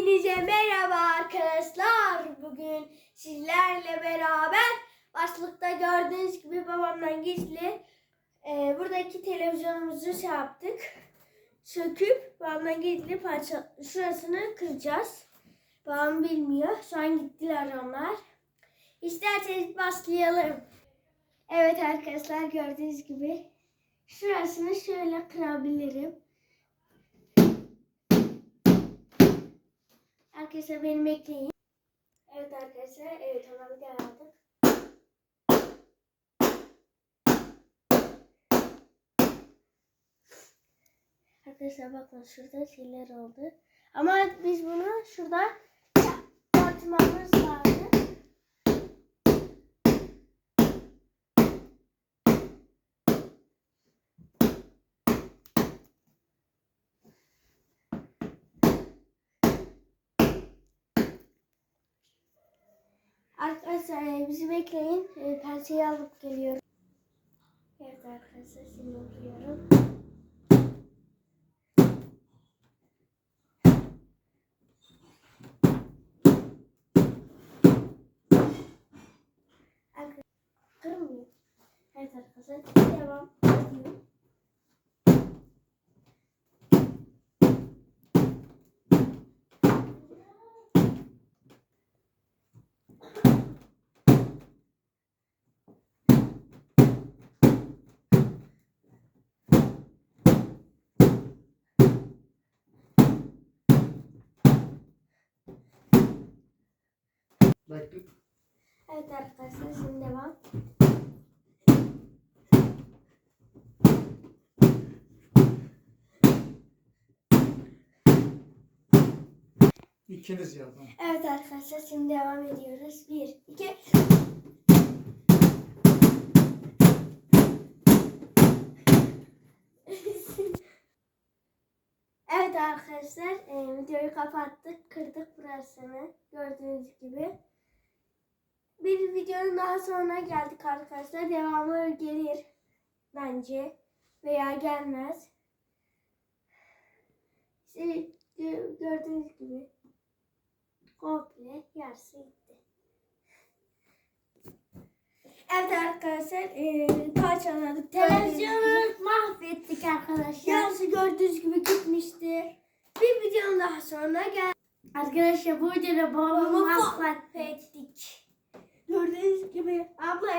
Hepinize merhaba arkadaşlar. Bugün sizlerle beraber başlıkta gördüğünüz gibi babamdan gizli e, buradaki televizyonumuzu şey yaptık. Söküp babamdan gizli parça şurasını kıracağız. Babam bilmiyor. Şu an gittiler onlar. İsterseniz başlayalım. Evet arkadaşlar gördüğünüz gibi şurasını şöyle kırabilirim. Arkadaşlar beni bekleyin. Evet arkadaşlar, evet ona bir aldık. Arkadaşlar bakın şurada şeyler oldu. Ama biz bunu şurada tartmamız lazım. Arkadaşlar e, bizi bekleyin. E, alıp geliyorum. Evet arkadaşlar şimdi. Arkadaşlar kırmıyor. Evet arkadaşlar devam Bak Evet arkadaşlar şimdi devam. ikiniz yapın. Evet arkadaşlar şimdi devam ediyoruz. Bir, iki. evet arkadaşlar e, videoyu kapattık. Kırdık burasını. Gördüğünüz gibi. Bir videonun daha sonuna geldik arkadaşlar. Devamı gelir bence. Veya gelmez. İşte gö- gördüğünüz gibi komple yarısı gitti. Evet arkadaşlar e, parçaladık. Televizyonu mahvettik arkadaşlar. Yarısı gördüğünüz gibi gitmiştir. Bir videonun daha sonra gel. Arkadaşlar bu videoda babamı mahvettik. Gördüğünüz gibi abla